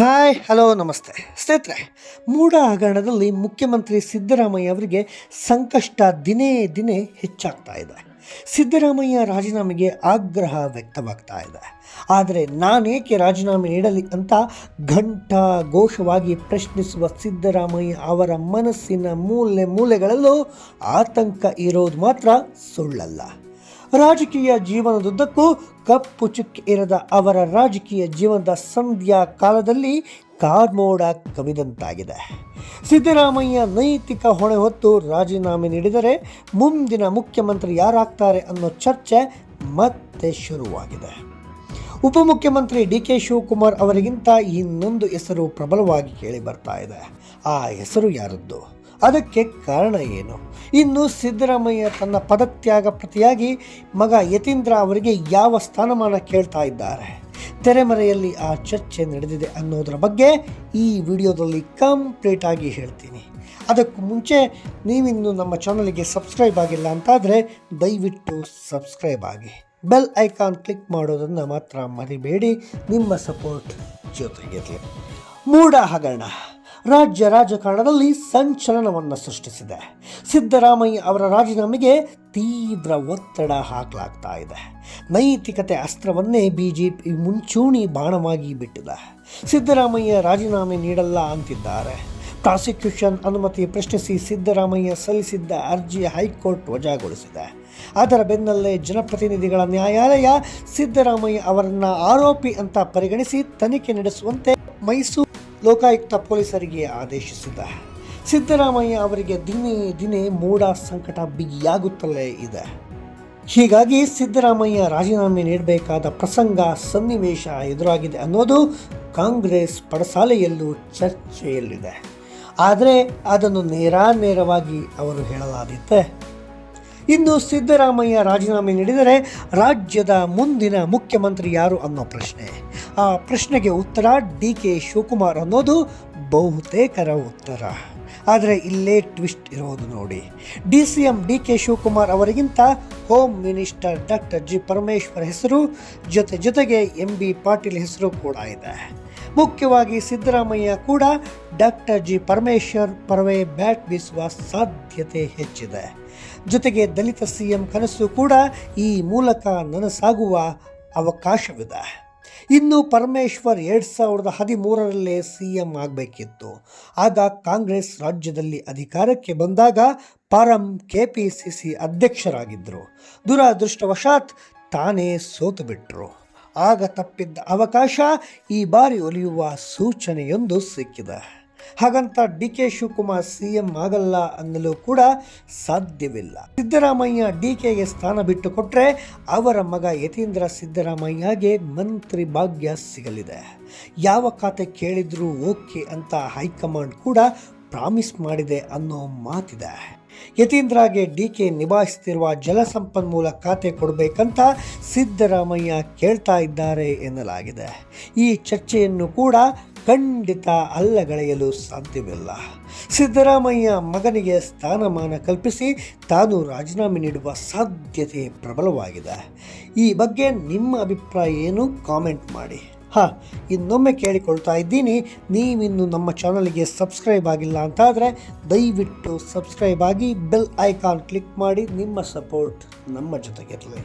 Hi, hello, ನಮಸ್ತೆ. ಸ್ನೇಹಿತರೆ ಮೂಡ ಹಗರಣದಲ್ಲಿ ಮುಖ್ಯಮಂತ್ರಿ ಸಿದ್ದರಾಮಯ್ಯ ಅವರಿಗೆ ಸಂಕಷ್ಟ ದಿನೇ ದಿನೇ ಹೆಚ್ಚಾಗ್ತಾ ಇದೆ. ಸಿದ್ದರಾಮಯ್ಯ ರಾಜೀನಾಮೆಗೆ ಆಗ್ರಹ ವ್ಯಕ್ತವಾಗ್ತಾ ಇದೆ. ಆದರೆ ನಾನೇಕೆ ರಾಜೀನಾಮೆ ನೀಡಲಿ ಅಂತ ಘಂಟಾ ಘೋಷವಾಗಿ ಪ್ರಶ್ನಿಸುವ ಸಿದ್ದರಾಮಯ್ಯ ಅವರ ಮನಸ್ಸಿನ ಮೂಲೆ ಮೂಲೆಗಳಲ್ಲೂ ಆತಂಕ ಇರೋದು ಮಾತ್ರ ಸುಳ್ಳಲ್ಲ. ರಾಜಕೀಯ ಜೀವನದುದ್ದಕ್ಕೂ ಕಪ್ಪು ಚುಕ್ಕಿ ಇರದ ಅವರ ರಾಜಕೀಯ ಜೀವನದ ಸಂಧ್ಯಾ ಕಾಲದಲ್ಲಿ ಕಾರ್ಮೋಡ ಕವಿದಂತಾಗಿದೆ. ಸಿದ್ದರಾಮಯ್ಯ ನೈತಿಕ ಹೊಣೆ ಹೊತ್ತು ರಾಜೀನಾಮೆ ನೀಡಿದರೆ ಮುಂದಿನ ಮುಖ್ಯಮಂತ್ರಿ ಯಾರಾಗ್ತಾರೆ ಅನ್ನೋ ಚರ್ಚೆ ಮತ್ತೆ ಶುರುವಾಗಿದೆ. ಉಪಮುಖ್ಯಮಂತ್ರಿ ಡಿ ಕೆ ಶಿವಕುಮಾರ್ ಅವರಿಗಿಂತ ಇನ್ನೊಂದು ಹೆಸರು ಪ್ರಬಲವಾಗಿ ಕೇಳಿ ಬರ್ತಾ ಇದೆ. ಆ ಹೆಸರು ಯಾರದ್ದು? ಅದಕ್ಕೆ ಕಾರಣ ಏನು? ಇನ್ನು ಸಿದ್ದರಾಮಯ್ಯ ತನ್ನ ಪದತ್ಯಾಗ ಪ್ರತಿಯಾಗಿ ಮಗ ಯತೀಂದ್ರ ಅವರಿಗೆ ಯಾವ ಸ್ಥಾನಮಾನ ಕೇಳ್ತಾ ಇದ್ದಾರೆ? ತೆರೆಮರೆಯಲ್ಲಿ ಆ ಚರ್ಚೆ ನಡೆದಿದೆ ಅನ್ನೋದರ ಬಗ್ಗೆ ಈ ವಿಡಿಯೋದಲ್ಲಿ ಕಂಪ್ಲೀಟ್ ಆಗಿ ಹೇಳ್ತೀನಿ. ಅದಕ್ಕೂ ಮುಂಚೆ ನೀವಿನ್ನು ನಮ್ಮ ಚಾನಲಿಗೆ ಸಬ್ಸ್ಕ್ರೈಬ್ ಆಗಿಲ್ಲ ಅಂತಾದರೆ ದಯವಿಟ್ಟು ಸಬ್ಸ್ಕ್ರೈಬ್ ಆಗಿ. ಬೆಲ್ ಐಕಾನ್ ಕ್ಲಿಕ್ ಮಾಡೋದನ್ನು ಮಾತ್ರ ಮರಿಬೇಡಿ. ನಿಮ್ಮ ಸಪೋರ್ಟ್ ಜೊತೆಗಿರಲಿ. ಮೂಡ ಹಗರಣ. ರಾಜ್ಯ ರಾಜಕಾರಣದಲ್ಲಿ ಸಂಚಲನವನ್ನು ಸೃಷ್ಟಿಸಿದೆ. ಸಿದ್ದರಾಮಯ್ಯ ಅವರ ರಾಜೀನಾಮೆಗೆ ತೀವ್ರ ಒತ್ತಡ ಹಾಕಲಾಗ್ತಾ ಇದೆ. ನೈತಿಕತೆ ಅಸ್ತ್ರವನ್ನೇ ಬಿಜೆಪಿ ಮುಂಚೂಣಿ ಬಾಣವಾಗಿ ಬಿಟ್ಟಿದೆ. ಸಿದ್ದರಾಮಯ್ಯ ರಾಜೀನಾಮೆ ನೀಡಲ್ಲ ಅಂತಿದ್ದಾರೆ. ಪ್ರಾಸಿಕ್ಯೂಷನ್ ಅನುಮತಿ ಪ್ರಶ್ನಿಸಿ ಸಿದ್ದರಾಮಯ್ಯ ಸಲ್ಲಿಸಿದ್ದ ಅರ್ಜಿ ಹೈಕೋರ್ಟ್ ವಜಾಗೊಳಿಸಿದೆ. ಅದರ ಬೆನ್ನಲ್ಲೇ ಜನಪ್ರತಿನಿಧಿಗಳ ನ್ಯಾಯಾಲಯ ಸಿದ್ದರಾಮಯ್ಯ ಅವರನ್ನು ಆರೋಪಿ ಅಂತ ಪರಿಗಣಿಸಿ ತನಿಖೆ ನಡೆಸುವಂತೆ ಮೈಸೂರು ಲೋಕಾಯುಕ್ತ ಪೊಲೀಸರಿಗೆ ಆದೇಶಿಸಿದ ಸಿದ್ದರಾಮಯ್ಯ ಅವರಿಗೆ ದಿನೇ ದಿನೇ ಮೋಡ ಸಂಕಟ ಬಿಗಿಯಾಗುತ್ತಲೇ ಇದೆ. ಹೀಗಾಗಿ ಸಿದ್ದರಾಮಯ್ಯ ರಾಜೀನಾಮೆ ನೀಡಬೇಕಾದ ಪ್ರಸಂಗ ಸನ್ನಿವೇಶ ಎದುರಾಗಿದೆ ಅನ್ನೋದು ಕಾಂಗ್ರೆಸ್ ಪಡಸಾಲೆಯಲ್ಲೂ ಚರ್ಚೆಯಲ್ಲಿದೆ. ಆದರೆ ಅದನ್ನು ನೇರಾನೇರವಾಗಿ ಅವರು ಹೇಳಲಾದಿತ್ತೆ. ಇನ್ನು ಸಿದ್ದರಾಮಯ್ಯ ರಾಜೀನಾಮೆ ನೀಡಿದರೆ ರಾಜ್ಯದ ಮುಂದಿನ ಮುಖ್ಯಮಂತ್ರಿ ಯಾರು ಅನ್ನೋ ಪ್ರಶ್ನೆ. ಆ ಪ್ರಶ್ನೆಗೆ ಉತ್ತರ ಡಿ ಕೆ ಶಿವಕುಮಾರ್ ಅನ್ನೋದು ಬಹುತೇಕರ ಉತ್ತರ. ಆದರೆ ಇಲ್ಲೇ ಟ್ವಿಸ್ಟ್ ಇರೋದು ನೋಡಿ. D C M D K Shivakumar ಅವರಿಗಿಂತ home minister doctor G Parameshwar ಹೆಸರು, ಜೊತೆ ಜೊತೆಗೆ ಎಂ ಬಿ ಪಾಟೀಲ್ ಹೆಸರು ಕೂಡ ಇದೆ. ಮುಖ್ಯವಾಗಿ ಸಿದ್ದರಾಮಯ್ಯ ಕೂಡ ಡಾಕ್ಟರ್ ಜಿ ಪರಮೇಶ್ವರ್ ಪರವೇ ಬ್ಯಾಟ್ ಬೀಸುವ ಸಾಧ್ಯತೆ ಹೆಚ್ಚಿದೆ. ಜೊತೆಗೆ ದಲಿತ ಸಿಎಂ ಕನಸು ಕೂಡ ಈ ಮೂಲಕ ನನಸಾಗುವ ಅವಕಾಶವಿದೆ. ಇನ್ನು ಪರಮೇಶ್ವರ್ ಎರಡು ಸಾವಿರದ ಹದಿಮೂರರಲ್ಲೇ ಸಿ ಎಂ ಆಗಬೇಕಿತ್ತು. ಆಗ ಕಾಂಗ್ರೆಸ್ ರಾಜ್ಯದಲ್ಲಿ ಅಧಿಕಾರಕ್ಕೆ ಬಂದಾಗ Param K P C C ಅಧ್ಯಕ್ಷರಾಗಿದ್ದರು ದುರದೃಷ್ಟವಶಾತ್ ತಾನೇ ಸೋತು ಬಿಟ್ಟರು ಆಗ ತಪ್ಪಿದ್ದ ಅವಕಾಶ ಈ ಬಾರಿ ಒಲಿಯುವ ಸೂಚನೆಯೊಂದು ಸಿಕ್ಕಿದೆ. ಹಾಗಂತ D K Shivakumar C M ಆಗಲ್ಲ ಅನ್ನಲು ಕೂಡ ಸಾಧ್ಯವಿಲ್ಲ. ಸಿದ್ದರಾಮಯ್ಯ ಡಿ ಕೆಗೆ ಸ್ಥಾನ ಬಿಟ್ಟು ಕೊಟ್ಟರೆ ಅವರ ಮಗ ಯತೀಂದ್ರ ಸಿದ್ದರಾಮಯ್ಯಗೆ ಮಂತ್ರಿ ಭಾಗ್ಯ ಸಿಗಲಿದೆ. ಯಾವ ಖಾತೆ ಕೇಳಿದ್ರೂ ಓಕೆ ಅಂತ ಹೈಕಮಾಂಡ್ ಕೂಡ ಪ್ರಾಮಿಸ್ ಮಾಡಿದೆ ಅನ್ನೋ ಮಾತಿದೆ. ಯತೀಂದ್ರಗೆ ಡಿ ಕೆ ನಿಭಾಯಿಸುತ್ತಿರುವ ಜಲಸಂಪನ್ಮೂಲ ಖಾತೆ ಕೊಡಬೇಕಂತ ಸಿದ್ದರಾಮಯ್ಯ ಕೇಳ್ತಾ ಇದ್ದಾರೆ ಎನ್ನಲಾಗಿದೆ. ಈ ಚರ್ಚೆಯನ್ನು ಕೂಡ ಖಂಡಿತ ಅಲ್ಲಗಳೆಯಲು ಸಾಧ್ಯವಿಲ್ಲ. ಸಿದ್ದರಾಮಯ್ಯ ಮಗನಿಗೆ ಸ್ಥಾನಮಾನ ಕಲ್ಪಿಸಿ ತಾನು ರಾಜೀನಾಮೆ ನೀಡುವ ಸಾಧ್ಯತೆ ಪ್ರಬಲವಾಗಿದೆ. ಈ ಬಗ್ಗೆ ನಿಮ್ಮ ಅಭಿಪ್ರಾಯ ಏನು? ಕಾಮೆಂಟ್ ಮಾಡಿ. ಹಾಂ, ಇನ್ನೊಮ್ಮೆ ಕೇಳಿಕೊಳ್ತಾ ಇದ್ದೀನಿ. ನೀವಿನ್ನು ನಮ್ಮ ಚಾನಲ್ಗೆ ಸಬ್ಸ್ಕ್ರೈಬ್ ಆಗಿಲ್ಲ ಅಂತಾದರೆ ದಯವಿಟ್ಟು ಸಬ್ಸ್ಕ್ರೈಬ್ ಆಗಿ ಬೆಲ್ ಐಕಾನ್ ಕ್ಲಿಕ್ ಮಾಡಿ ನಿಮ್ಮ ಸಪೋರ್ಟ್ ನಮ್ಮ ಜೊತೆಗಿರಲಿ.